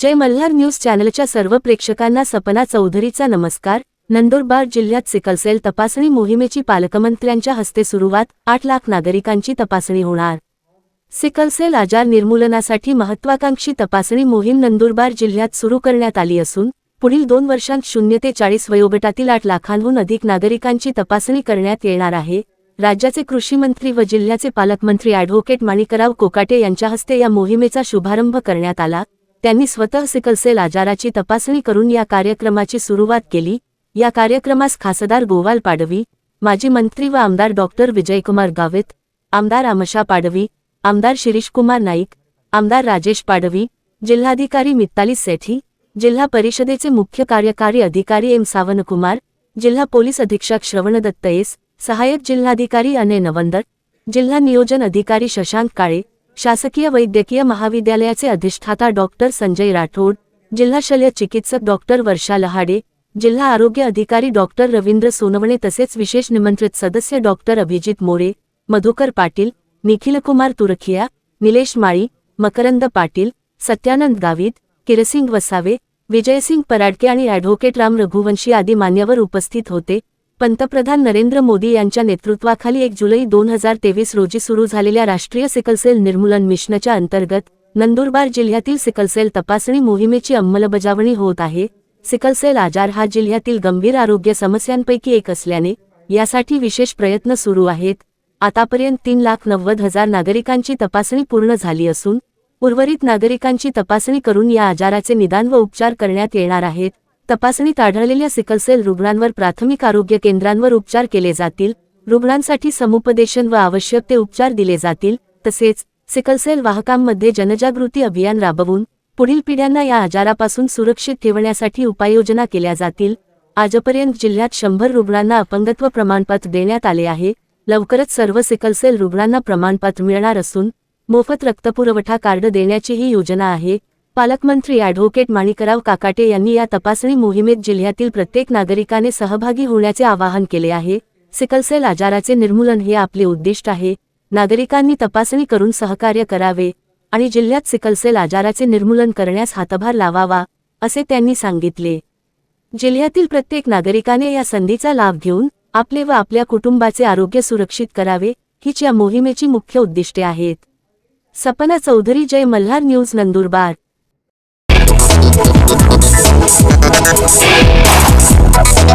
जय Malhar news चॅनलच्या सर्व प्रेक्षकांना सपना चौधरीचा नमस्कार. नंदुरबार जिल्ह्यात सिकलसेल तपासणी मोहिमेची पालकमंत्र्यांच्या हस्ते सुरुवात आठ लाख नागरिकांची तपासणी होणार. सिकलसेल आजार निर्मूलनासाठी महत्वाकांक्षी तपासणी मोहीम नंदुरबार जिल्ह्यात सुरू करण्यात आली असून पुढील दोन वर्षांत शून्य ते चाळीस वयोगटातील आठ लाखांहून अधिक नागरिकांची तपासणी करण्यात येणार आहे. राज्याचे कृषी मंत्री व जिल्ह्याचे पालकमंत्री ॲडव्होकेट माणिकराव कोकाटे यांच्या हस्ते या मोहिमेचा शुभारंभ करण्यात आला. त्यांनी स्वतः सिकलसेल आजाराची तपासणी करून या कार्यक्रमाची सुरुवात केली. या कार्यक्रमास खासदार गोवाल पाडवी माजी मंत्री व आमदार डॉक्टर विजयकुमार गावित आमदार आमशा पाडवी आमदार शिरीषकुमार नाईक आमदार राजेश पाडवी जिल्हाधिकारी मित्ताली सेठी जिल्हा परिषदेचे मुख्य कार्यकारी अधिकारी एम सावनकुमार जिल्हा पोलीस अधीक्षक श्रवण दत्तयेस सहाय्यक जिल्हाधिकारी अनय नवंदर जिल्हा नियोजन अधिकारी शशांक काळे शासकीय वैद्यकीय महाविद्यालयाचे अधिष्ठाता डॉक्टर संजय राठोड जिल्हा शल्य चिकित्सक डॉक्टर वर्षा लहाडे जिल्हा आरोग्य अधिकारी डॉक्टर रवींद्र सोनवणे तसेच विशेष निमंत्रित सदस्य डॉक्टर अभिजित मोरे मधुकर पाटील निखिलकुमार तुरखिया निलेश माळी मकरंद पाटील सत्यानंद गावित किरसिंग वसावे विजयसिंग पराडके आणि ॲडव्होकेट राम रघुवंशी आदी मान्यवर उपस्थित होते. पंतप्रधान नरेंद्र मोदी यांच्या नेतृत्वाखाली एक जुलै दोन हजार तेवीस रोजी सुरू झालेल्या राष्ट्रीय सिकलसेल निर्मूलन मिशनच्या अंतर्गत नंदुरबार जिल्ह्यातील सिकलसेल तपासणी मोहिमेची अंमलबजावणी होत आहे. सिकलसेल आजार हा जिल्ह्यातील गंभीर आरोग्य समस्यांपैकी एक असल्याने यासाठी विशेष प्रयत्न सुरू आहेत. आतापर्यंत तीन लाख नव्वद हजार नागरिकांची तपासणी पूर्ण झाली असून उर्वरित नागरिकांची तपासणी करून या आजाराचे निदान व उपचार करण्यात येणार आहेत. तपासणीत आढळलेल्या सिकलसेल रुग्णांवर प्राथमिक आरोग्य केंद्रांवर उपचार केले जातील रुग्णांसाठी समुपदेशन व आवश्यक ते उपचार दिले जातील तसेच सिकलसेल वाहकांमध्ये जनजागृती अभियान राबवून पुढील पिढ्यांना या आजारापासून सुरक्षित ठेवण्यासाठी उपाययोजना केल्या जातील. आजपर्यंत जिल्ह्यात शंभर रुग्णांना अपंगत्व प्रमाणपत्र देण्यात आले आहे. लवकरच सर्व सिकलसेल रुग्णांना प्रमाणपत्र मिळणार असून मोफत रक्तपुरवठा कार्ड देण्याची ही योजना आहे. पालकमंत्री ॲडव्होकेट माणिकराव काकाटे यांनी या तपासणी मोहिमेत जिल्ह्यातील प्रत्येक नागरिकाने सहभागी होण्याचे आवाहन केले आहे. सिकलसेल आजाराचे निर्मूलन हे आपले उद्दिष्ट आहे. नागरिकांनी तपासणी करून सहकार्य करावे आणि जिल्ह्यात सिकलसेल आजाराचे निर्मूलन करण्यास हातभार लावावा असे त्यांनी सांगितले. जिल्ह्यातील प्रत्येक नागरिकाने या संधीचा लाभ घेऊन आपले व आपल्या कुटुंबाचे आरोग्य सुरक्षित करावे हीच या मोहिमेची मुख्य उद्दिष्टे आहेत. Sapna Chaudhari Jai Malhar news Nandurbar. Thank you.